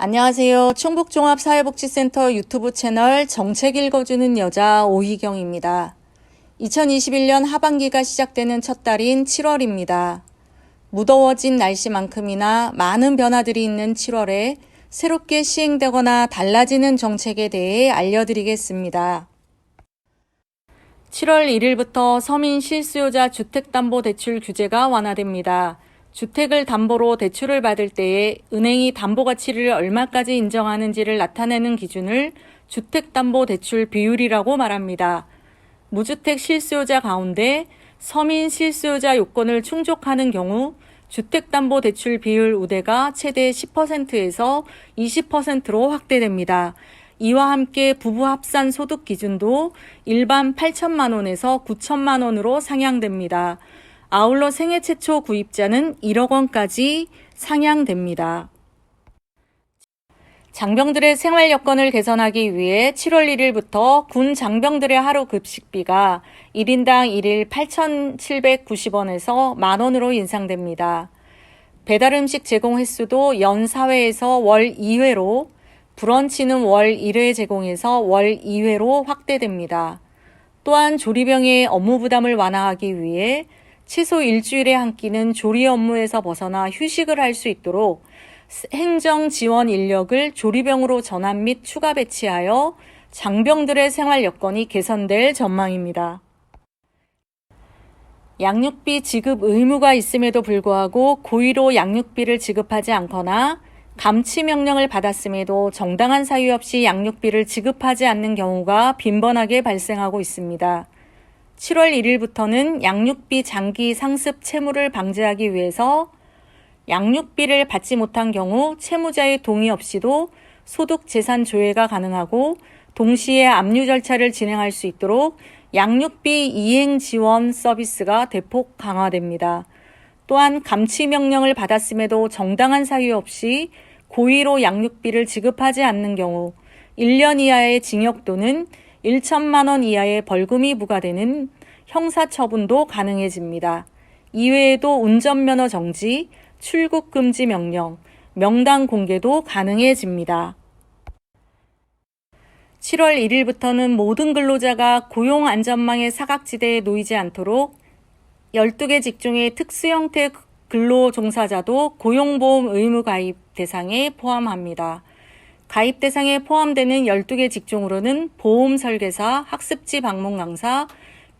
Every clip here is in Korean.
안녕하세요. 충북종합사회복지센터 유튜브 채널 정책 읽어주는 여자 오희경입니다. 2021년 하반기가 시작되는 첫 달인 7월입니다. 무더워진 날씨만큼이나 많은 변화들이 있는 7월에 새롭게 시행되거나 달라지는 정책에 대해 알려드리겠습니다. 7월 1일부터 서민 실수요자 주택담보대출 규제가 완화됩니다. 주택을 담보로 대출을 받을 때에 은행이 담보 가치를 얼마까지 인정하는지를 나타내는 기준을 주택담보대출 비율이라고 말합니다. 무주택 실수요자 가운데 서민 실수요자 요건을 충족하는 경우 주택담보대출 비율 우대가 최대 10%에서 20%로 확대됩니다. 이와 함께 부부 합산 소득 기준도 일반 8천만 원에서 9천만 원으로 상향됩니다. 아울러 생애 최초 구입자는 1억 원까지 상향됩니다. 장병들의 생활 여건을 개선하기 위해 7월 1일부터 군 장병들의 하루 급식비가 1인당 1일 8,790원에서 만원으로 인상됩니다. 배달 음식 제공 횟수도 연 4회에서 월 2회로 브런치는 월 1회 제공해서 월 2회로 확대됩니다. 또한 조리병의 업무 부담을 완화하기 위해 최소 일주일에 한 끼는 조리 업무에서 벗어나 휴식을 할 수 있도록 행정 지원 인력을 조리병으로 전환 및 추가 배치하여 장병들의 생활 여건이 개선될 전망입니다. 양육비 지급 의무가 있음에도 불구하고 고의로 양육비를 지급하지 않거나 감치 명령을 받았음에도 정당한 사유 없이 양육비를 지급하지 않는 경우가 빈번하게 발생하고 있습니다. 7월 1일부터는 양육비 장기 상습 채무를 방지하기 위해서 양육비를 받지 못한 경우 채무자의 동의 없이도 소득 재산 조회가 가능하고 동시에 압류 절차를 진행할 수 있도록 양육비 이행 지원 서비스가 대폭 강화됩니다. 또한 감치 명령을 받았음에도 정당한 사유 없이 고의로 양육비를 지급하지 않는 경우 1년 이하의 징역 또는 1천만 원 이하의 벌금이 부과되는 형사처분도 가능해집니다. 이외에도 운전면허 정지, 출국 금지 명령, 명단 공개도 가능해집니다. 7월 1일부터는 모든 근로자가 고용 안전망의 사각지대에 놓이지 않도록 12개 직종의 특수 형태 근로 종사자도 고용보험 의무 가입 대상에 포함합니다. 가입 대상에 포함되는 12개 직종으로는 보험 설계사, 학습지 방문 강사,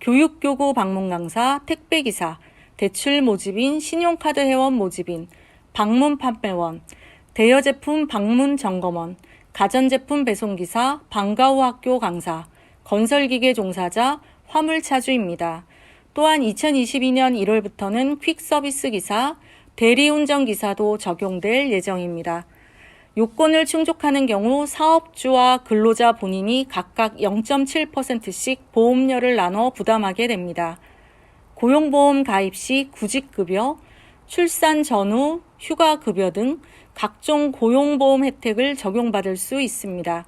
교육교구 방문 강사, 택배기사, 대출 모집인, 신용카드 회원 모집인, 방문 판매원, 대여 제품 방문 점검원, 가전제품 배송기사, 방과후 학교 강사, 건설기계 종사자, 화물차주입니다. 또한 2022년 1월부터는 퀵서비스 기사, 대리운전 기사도 적용될 예정입니다. 요건을 충족하는 경우 사업주와 근로자 본인이 각각 0.7%씩 보험료를 나눠 부담하게 됩니다. 고용보험 가입 시 구직급여, 출산 전후 휴가급여 등 각종 고용보험 혜택을 적용받을 수 있습니다.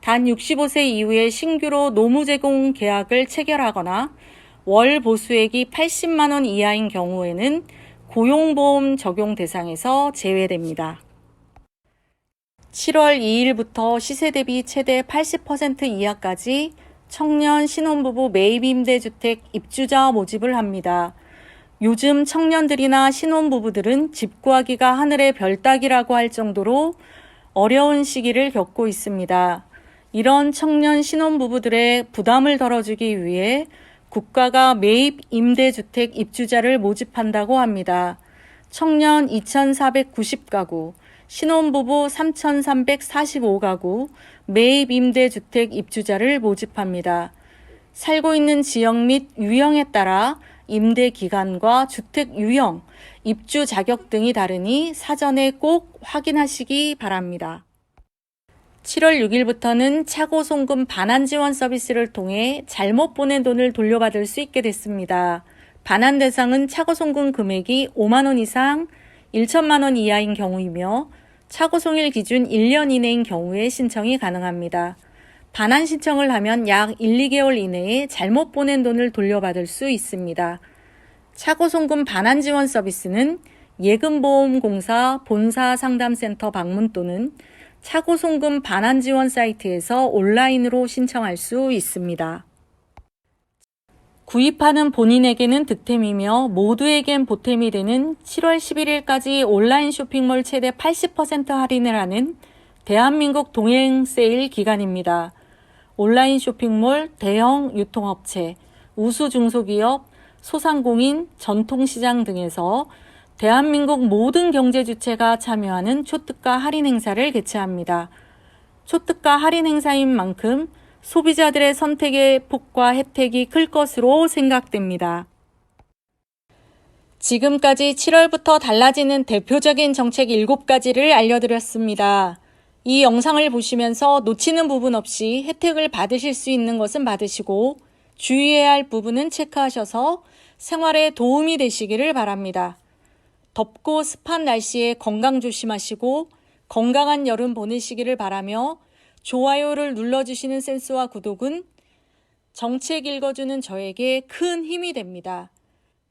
단 65세 이후에 신규로 노무 제공 계약을 체결하거나 월 보수액이 80만원 이하인 경우에는 고용보험 적용 대상에서 제외됩니다. 7월 2일부터 시세 대비 최대 80% 이하까지 청년 신혼부부 매입 임대주택 입주자 모집을 합니다. 요즘 청년들이나 신혼부부들은 집 구하기가 하늘의 별 따기라고 할 정도로 어려운 시기를 겪고 있습니다. 이런 청년 신혼부부들의 부담을 덜어주기 위해 국가가 매입 임대주택 입주자를 모집한다고 합니다. 청년 2,490가구, 신혼부부 3,345가구, 매입 임대주택 입주자를 모집합니다. 살고 있는 지역 및 유형에 따라 임대 기간과 주택 유형, 입주 자격 등이 다르니 사전에 꼭 확인하시기 바랍니다. 7월 6일부터는 차고 송금 반환 지원 서비스를 통해 잘못 보낸 돈을 돌려받을 수 있게 됐습니다. 반환 대상은 차고 송금 금액이 5만 원 이상 1천만 원 이하인 경우이며 차고 송일 기준 1년 이내인 경우에 신청이 가능합니다. 반환 신청을 하면 약 1, 2개월 이내에 잘못 보낸 돈을 돌려받을 수 있습니다. 차고 송금 반환 지원 서비스는 예금보험공사 본사 상담센터 방문 또는 차고송금 반환 지원 사이트에서 온라인으로 신청할 수 있습니다. 구입하는 본인에게는 득템이며 모두에겐 보탬이 되는 7월 11일까지 온라인 쇼핑몰 최대 80% 할인을 하는 대한민국 동행 세일 기간입니다. 온라인 쇼핑몰, 대형 유통업체, 우수 중소기업, 소상공인, 전통시장 등에서 대한민국 모든 경제 주체가 참여하는 초특가 할인 행사를 개최합니다. 초특가 할인 행사인 만큼 소비자들의 선택의 폭과 혜택이 클 것으로 생각됩니다. 지금까지 7월부터 달라지는 대표적인 정책 7가지를 알려드렸습니다. 이 영상을 보시면서 놓치는 부분 없이 혜택을 받으실 수 있는 것은 받으시고 주의해야 할 부분은 체크하셔서 생활에 도움이 되시기를 바랍니다. 덥고 습한 날씨에 건강 조심하시고 건강한 여름 보내시기를 바라며 좋아요를 눌러주시는 센스와 구독은 정책 읽어주는 저에게 큰 힘이 됩니다.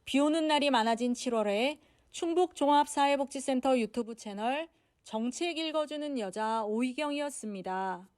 비 오는 날이 많아진 7월에 충북 종합사회복지센터 유튜브 채널 정책 읽어주는 여자 오희경이었습니다.